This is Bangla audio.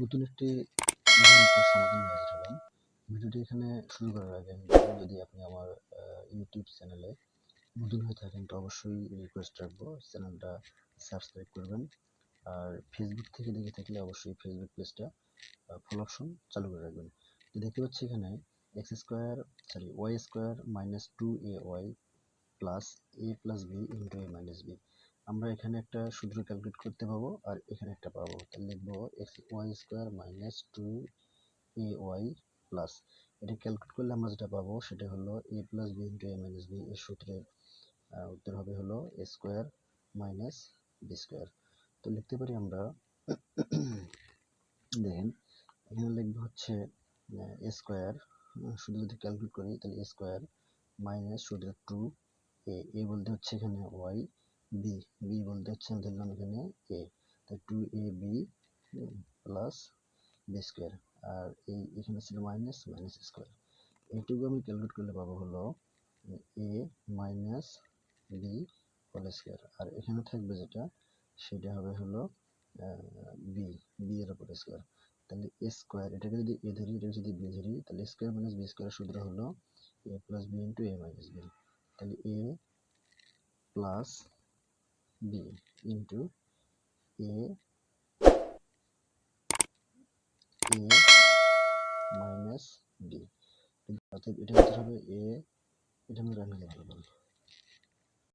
নতুন একটি ভিডিওটি এখানে শুরু করার আগে যদি আপনি আমার ইউটিউব চ্যানেলে নতুন হয়ে থাকেন, তো অবশ্যই রিকোয়েস্ট রাখব। চ্যানেলটা সাবস্ক্রাইব করবেন। আর ফেসবুক থেকে দেখে থাকলে অবশ্যই ফেসবুক পেজটা ফলো অপশন চালু করে রাখবেন। তো দেখতে পাচ্ছি এখানে x square sorry y square minus two a y plus a plus b into a minus b আমরা এখানে একটা সূত্র ক্যালকুলেট করতে পাবো আর এখানে একটা পাবো তাহলে লিখব y square minus two a y plus এটা ক্যালকুলেট করলে আমরা যেটা পাবো, সেটা হলো a plus b into a minus b এর সূত্রের উত্তর হবে হলো a square minus b square তো লিখতে পারি আমরা, দেখেন, এখানে লিখব হচ্ছে এ স্কোয়ার শুধু যদি ক্যালকুলেট করি, তাহলে এ স্কোয়ার মাইনাস শুধু টু এ এ বলতে হচ্ছে এখানে ওয়াই বি বি বলতে হচ্ছে ধরলাম এখানে এ তাই two a b plus b square আর এই এখানে ছিল মাইনাস মাইনাস স্কোয়ার এইটুকু আমি ক্যালকুলেট করলে পাবো হলো a minus b whole square আর এখানে থাকবে যেটা, সেটা হবে হলো বি বি এর উপর স্কোয়ার তাহলে এ স্কোয়ার এটাকে যদি এ ধরি, এটাকে যদি বি ধরি, তাহলে স্কোয়ার মাইনাস বি স্কোয়ার সূত্র হলো a plus b into a minus b তাহলে a plus b into a a minus b অর্থাৎ এটা হতে হবে এ এটা আমি রাখলে ভালো বলব